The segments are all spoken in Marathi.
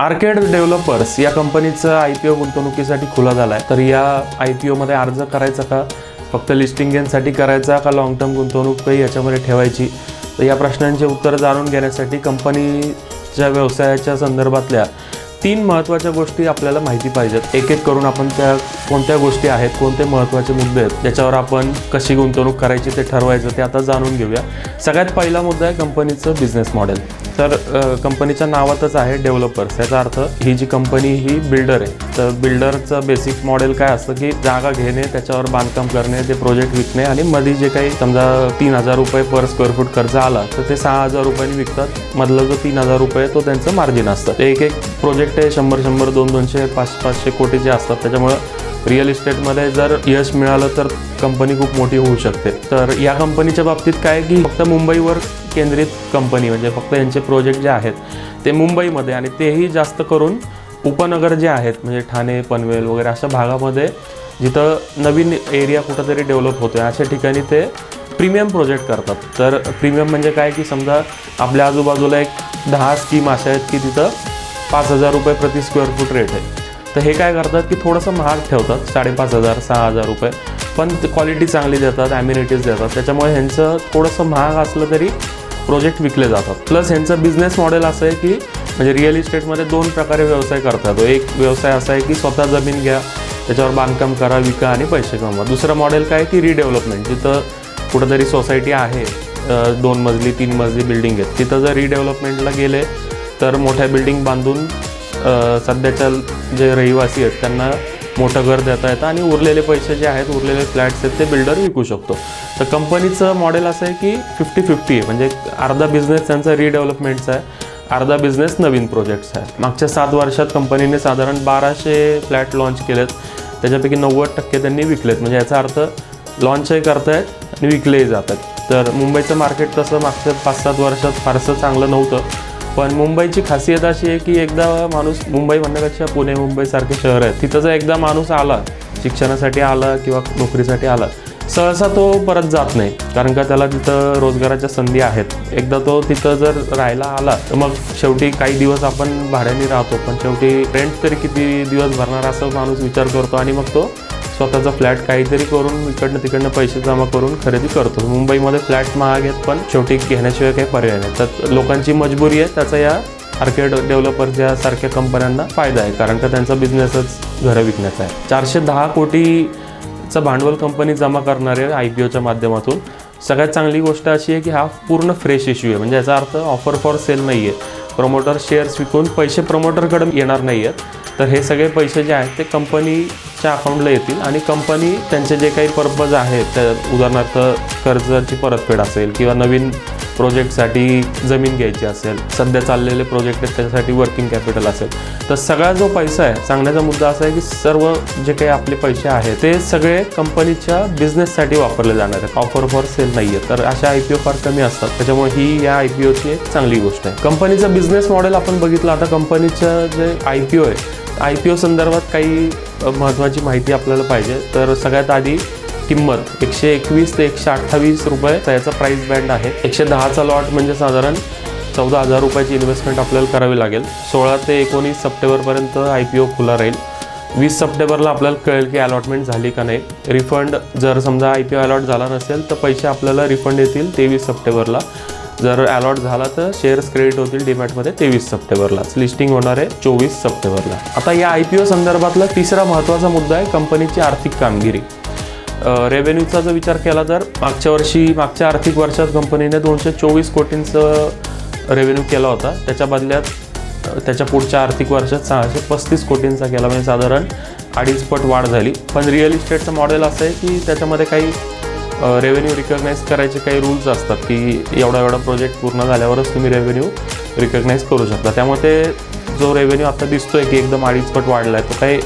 आर्केड डेव्हलपर्स या कंपनीचं आय पी ओ गुंतवणुकीसाठी खुला झाला आहे तर या आय पी ओमध्ये अर्ज करायचा का? फक्त लिस्टिंग गेनसाठी करायचा का लॉंग टर्म गुंतवणूक काही याच्यामध्ये ठेवायची? तर या प्रश्नांचे उत्तर जाणून घेण्यासाठी कंपनीच्या व्यवसायाच्या संदर्भातल्या तीन महत्त्वाच्या गोष्टी आपल्याला माहिती पाहिजेत. एक एक करून आपण त्या कोणत्या गोष्टी आहेत कोणते महत्त्वाचे मुद्दे आहेत त्याच्यावर आपण कशी गुंतवणूक करायची ते ठरवायचं ते आता जाणून घेऊया. सगळ्यात पहिला मुद्दा आहे कंपनीचं बिझनेस मॉडेल तर कंपनीच्या नावातच आहे डेव्हलपर्स. याचा अर्थ ही जी कंपनी ही बिल्डर आहे. तर बिल्डरचं बेसिक मॉडेल काय असतं की जागा घेणे त्याच्यावर बांधकाम करणे ते प्रोजेक्ट विकणे आणि मध्ये जे काही समजा तीन हजार रुपये पर स्क्वेअर फूट खर्च आला तर ते सहा हजार रुपयांनी विकतात. मधला जो तीन हजार रुपये तो त्यांचं मार्जिन असतं. एक एक प्रोजेक्ट आहे शंभर शंभर दोन दोनशे पाच पाचशे कोटीचे असतात त्याच्यामुळं रिअल इस्टेटमध्ये जर यश मिळालं तर कंपनी खूप मोठी होऊ शकते. तर या कंपनीच्या बाबतीत काय की फक्त मुंबईवर केंद्रित कंपनी म्हणजे फक्त यांचे प्रोजेक्ट जे आहेत ते मुंबईमध्ये आणि तेही जास्त करून उपनगर जे आहेत म्हणजे ठाणे पनवेल वगैरे अशा भागामध्ये जिथं नवीन एरिया कुठंतरी डेव्हलप होतो अशा ठिकाणी ते प्रीमियम प्रोजेक्ट करतात. तर प्रीमियम म्हणजे काय की समजा आपल्या आजूबाजूला एक दहा स्कीम अशा आहेत की तिथं पाच हजार रुपये प्रति स्क्वेअर फूट रेट आहे. तर हे काय करतात की थोडंसं महाग ठेवतात. साडेपाच हजार सहा हजार रुपये. पण क्वालिटी चांगली देतात ॲम्युनिटीज देतात. त्याच्यामुळे ह्यांचं थोडंसं महाग असलं तरी प्रोजेक्ट विकले जातात. प्लस यांचं बिझनेस मॉडेल असं आहे की म्हणजे रिअल इस्टेटमध्ये दोन प्रकारे व्यवसाय करतात. एक व्यवसाय असा आहे की स्वतः जमीन घ्या त्याच्यावर बांधकाम करा विका आणि पैसे कमवा. दुसरं मॉडेल काय की रिडेव्हलपमेंट जिथं कुठंतरी सोसायटी आहे दोन मजली तीन मजली बिल्डिंग आहेत. तिथं जर रिडेव्हलपमेंटला गेले तर मोठ्या बिल्डिंग बांधून सध्याच्या जे रहिवासी आहेत त्यांना मोठं घर देता येतं आणि उरलेले पैसे जे आहेत उरलेले फ्लॅट्स आहेत ते बिल्डर विकू शकतो. तर कंपनीचं मॉडेल असं आहे की फिफ्टी फिफ्टी आहे. म्हणजे अर्धा बिझनेस त्यांचा रिडेव्हलपमेंटचा आहे अर्धा बिझनेस नवीन प्रोजेक्ट्स आहे मागच्या सात वर्षात कंपनीने साधारण बाराशे फ्लॅट लॉन्च केलेत. त्याच्यापैकी नव्वद टक्के त्यांनी विकलेत. म्हणजे याचा अर्थ लॉन्चही करतायत आणि विकलेही जातात. तर मुंबईचं मार्केट तसं मागच्या पाच सात वर्षात फारसं चांगलं नव्हतं. पण मुंबईची खासियत अशी आहे की एकदा माणूस मुंबई म्हणण्यापेक्षा पुणे मुंबईसारखे शहर आहे. तिथं जर एकदा माणूस आला शिक्षणासाठी आला किंवा नोकरीसाठी आला सहसा तो परत जात नाही. कारण का त्याला तिथं रोजगाराच्या संधी आहेत. एकदा तो तिथं जर राहायला आला तर मग शेवटी काही दिवस आपण भाड्याने राहतो. पण शेवटी रेंट तरी किती दिवस भरणार असं माणूस विचार करतो आणि मग तो स्वतःचा फ्लॅट काहीतरी करून इकडनं तिकडनं पैसे जमा करून खरेदी करतो. मुंबईमध्ये फ्लॅट महाग आहेत पण शेवटी घेण्याशिवाय काही पर्याय नाही. तर लोकांची मजबुरी आहे त्याचा या आर्केड डेव्हलपर्स या सारख्या कंपन्यांना फायदा आहे कारण का त्यांचा बिझनेसच घरं विकण्याचा आहे. चारशे दहा कोटीचं भांडवल कंपनी जमा करणार आहे आय पी ओच्या माध्यमातून. सगळ्यात चांगली गोष्ट अशी आहे की हा पूर्ण फ्रेश इश्यू आहे. म्हणजे याचा अर्थ ऑफर फॉर सेल नाही आहे. प्रमोटर शेअर्स विकून पैसे प्रमोटरकडे येणार नाही आहेत. तर हे सगळे पैसे जे आहेत ते कंपनी च्या अकाउंटला येतील आणि कंपनी त्यांचे जे काही पर्पज आहेत त्या उदाहरणार्थ कर्जाची परतफेड असेल किंवा नवीन प्रोजेक्टसाठी जमीन घ्यायची असेल सध्या चाललेले प्रोजेक्ट आहेत त्याच्यासाठी वर्किंग कॅपिटल असेल तर सगळा जो पैसा आहे सांगण्याचा मुद्दा असा आहे की सर्व जे काही आपले पैसे आहेत ते सगळे कंपनीच्या बिझनेससाठी वापरले जाणार आहेत. ऑफर फॉर सेल नाही आहे तर अशा आय पी ओ फार कमी असतात. त्याच्यामुळे ही या आय पी ओची एक चांगली गोष्ट आहे. कंपनीचं बिझनेस मॉडेल आपण बघितलं आता कंपनीचं जे आय पी ओ आहे आय पी ओ संदर्भात काही महत्त्वाची माहिती आपल्याला पाहिजे. तर सगळ्यात आधी किंमत एकशे एकवीस ते एकशे अठ्ठावीस रुपये त्याचा प्राईस बँड आहे. एकशे दहाचा लॉट म्हणजे साधारण चौदा हजार रुपयाची इन्व्हेस्टमेंट आपल्याला करावी लागेल. सोळा ते एकोणीस सप्टेंबरपर्यंत आय पी ओ खुला राहील. वीस सप्टेंबरला आपल्याला कळेल की अलॉटमेंट झाली का नाही. रिफंड जर समजा आय पी ओ अलॉट झाला नसेल तर पैसे आपल्याला रिफंड येतील तेवीस सप्टेंबरला. जर अलॉट झाला तर शेअर्स क्रेडिट होतील डीमॅटमध्ये तेवीस सप्टेंबरलाच लिस्टिंग होणार आहे चोवीस सप्टेंबरला. आता या आय पी ओ संदर्भातला तिसरा महत्त्वाचा मुद्दा आहे कंपनीची आर्थिक कामगिरी. रेव्हेन्यूचा जर विचार केला तर मागच्या वर्षी मागच्या आर्थिक वर्षात कंपनीने दोनशे चोवीस कोटींचं रेव्हेन्यू केला होता. त्याच्या बदल्यात त्याच्या पुढच्या आर्थिक वर्षात सहाशे पस्तीस कोटींचा केला. म्हणजे साधारण अडीच पट वाढ झाली. पण रिअल इस्टेटचं मॉडेल असं आहे की त्याच्यामध्ये काही रेव्हेन्यू रिकग्नाईज करायचे काही रूल्स असतात की एवढा एवढा प्रोजेक्ट पूर्ण झाल्यावरच तुम्ही रेव्हेन्यू रिकग्नाईज करू शकता. त्यामुळे ते जो रेव्हेन्यू आता दिसतोय की एकदम अडीचपट वाढला आहे तो काही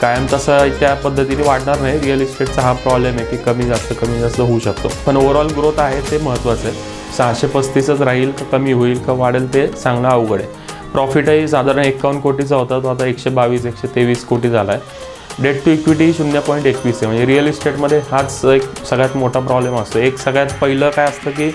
कायम तसा त्या पद्धतीने वाढणार नाही. रिअल इस्टेटचा हा प्रॉब्लेम आहे की कमी जास्त कमी जास्त होऊ शकतो. पण ओव्हरऑल ग्रोथ आहे ते महत्त्वाचं आहे. सहाशे पस्तीसच राहील का कमी होईल का वाढेल ते सांगणं अवघड आहे. प्रॉफिटही साधारण एकावन्न कोटीचा होता तो आता एकशे बावीस एकशे तेवीस कोटी झाला आहे डेट टू इक्विटी शून्य पॉईंट एकवीस आहे. म्हणजे रिअल इस्टेटमध्ये हाच एक सगळ्यात मोठा प्रॉब्लेम असतो. एक सगळ्यात पहिलं काय असतं की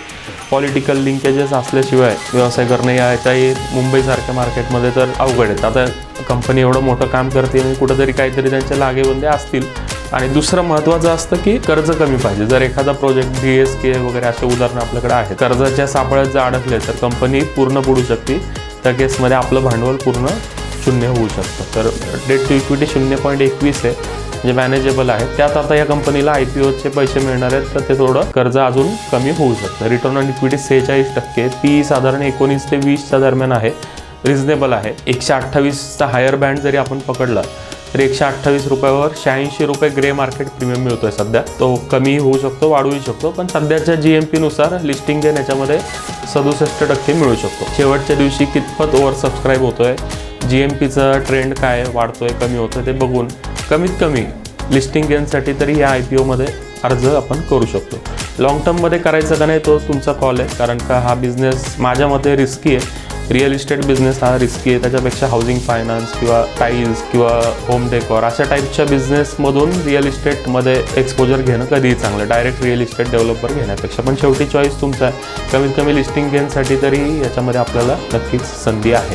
पॉलिटिकल लिंकेजेस असल्याशिवाय व्यवसाय करणे या याच्याही मुंबईसारख्या मार्केटमध्ये तर अवघड आहेत. आता कंपनी एवढं मोठं काम करते आणि कुठंतरी काहीतरी त्यांच्या लागेबंदे असतील. आणि दुसरं महत्त्वाचं असतं की कर्ज कमी पाहिजे. जर एखादा प्रोजेक्ट डी एस के वगैरे असे उदाहरणं आपल्याकडे आहेत. कर्जाच्या सापळ्यात जर अडकले तर कंपनी पूर्ण बुडू शकते. त्या केसमध्ये आपलं भांडवल पूर्ण शून्य होऊ शकतं. तर डेट टू इक्विटी शून्य पॉईंट एकवीस आहे जे मॅनेजेबल आहे. त्यात आता या कंपनीला आय पी ओचे पैसे मिळणार आहेत तर ते थोडं कर्ज अजून कमी होऊ शकतं. रिटर्न ऑन इक्विटी सेहेचाळीस टक्के ती साधारण एकोणीस ते वीसच्या दरम्यान आहे. रिझनेबल आहे. एकशे अठ्ठावीसचा हायर बँड जरी आपण पकडला तर एकशे अठ्ठावीस रुपयावर शहाऐंशी रुपये ग्रे मार्केट प्रीमियम मिळतोय सध्या. तो कमी होऊ शकतो वाढूही शकतो पण सध्याच्या जी एम पीनुसार लिस्टिंग देण्याच्यामध्ये याच्यामध्ये सदुसष्ट टक्के मिळू शकतो. शेवटच्या दिवशी कितपत ओव्हर सबस्क्राईब होतोय जी एम पीचा ट्रेंड काय वाढतोय कमी होतोय ते बघून कमीत कमी लिस्टिंग गेनसाठी तरी या आय पी ओमध्ये अर्ज आपण करू शकतो. लॉंग टर्ममध्ये करायचं का नाही तो तुमचा कॉल आहे कारण का हा बिझनेस माझ्या मते रिस्की आहे. रिअल इस्टेट बिझनेस हा रिस्की आहे. त्याच्यापेक्षा हाऊसिंग फायनान्स किंवा टाईल्स किंवा होम डेकॉर अशा टाईपच्या बिझनेसमधून रिअल इस्टेटमध्ये एक्सपोजर घेणं कधीही चांगलं डायरेक्ट रिअल इस्टेट डेव्हलपर घेण्यापेक्षा. पण शेवटी चॉईस तुमचा आहे. कमीत कमी लिस्टिंग गेनसाठी तरी याच्यामध्ये आपल्याला नक्कीच संधी आहे.